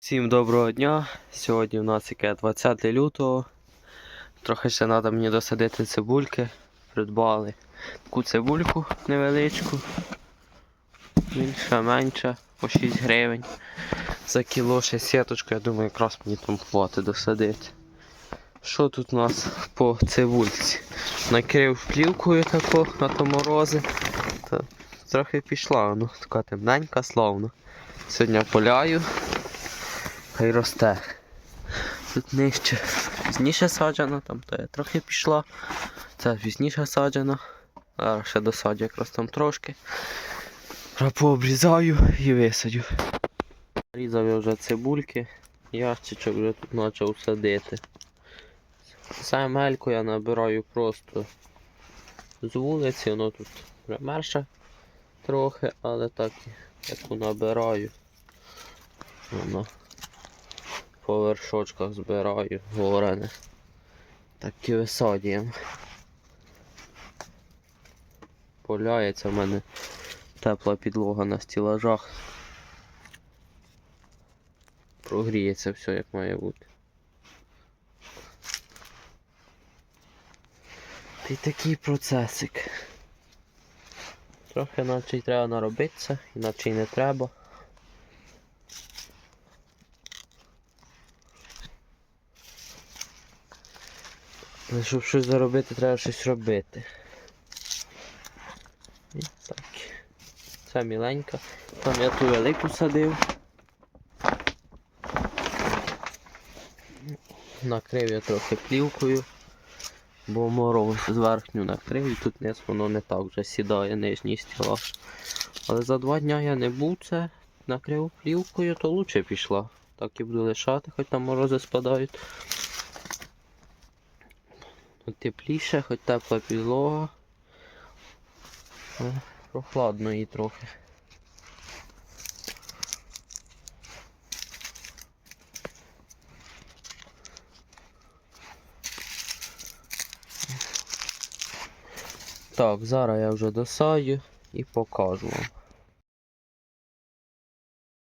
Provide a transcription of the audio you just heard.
Всім доброго дня. Сьогодні у нас яке 20 лютого. Трохи ще треба мені досадити цибульки. Придбали таку цибульку невеличку. Більша, менша, по 6 гривень. За кіло ще сіточку, я думаю, якраз мені там хватить досадити. Що тут у нас по цибульці? Накрив плівкою таку на то морози. Та трохи пішла, ну, така темненька, словно. Сьогодні поляю хай росте. Тут нижче пізніше саджано, там то я трохи пішла. Це пізніше саджано. Зараз ще досадю якраз там трошки. Рапу обрізаю і висадю. Різав я вже цибульки, ящичок вже тут почав садити. Земельку я набираю просто з вулиці, воно тут примерше трохи, але так яку набираю. Воно по вершочках збираю горене. Так і висадіємо. Поляється в мене тепла підлога на стілажах. Прогріється все як має бути. Й такий процесик. Трохи наче й треба наробитися, іначе й не треба. Але щоб щось заробити, треба щось робити. І так. Це міленька. Там я ту велику садив. Накрив я трохи плівкою, бо мороз зверхню накрив і тут низ воно не так вже сідає нижній стілаж. Але за два дня я не був це, накрив плівкою, то лучше пішла. Так і буду лишати, хоч там морози спадають. Тут тепліше, хоч тепла підлога. Прохладно їй трохи. Так, зараз я вже досаю і покажу вам.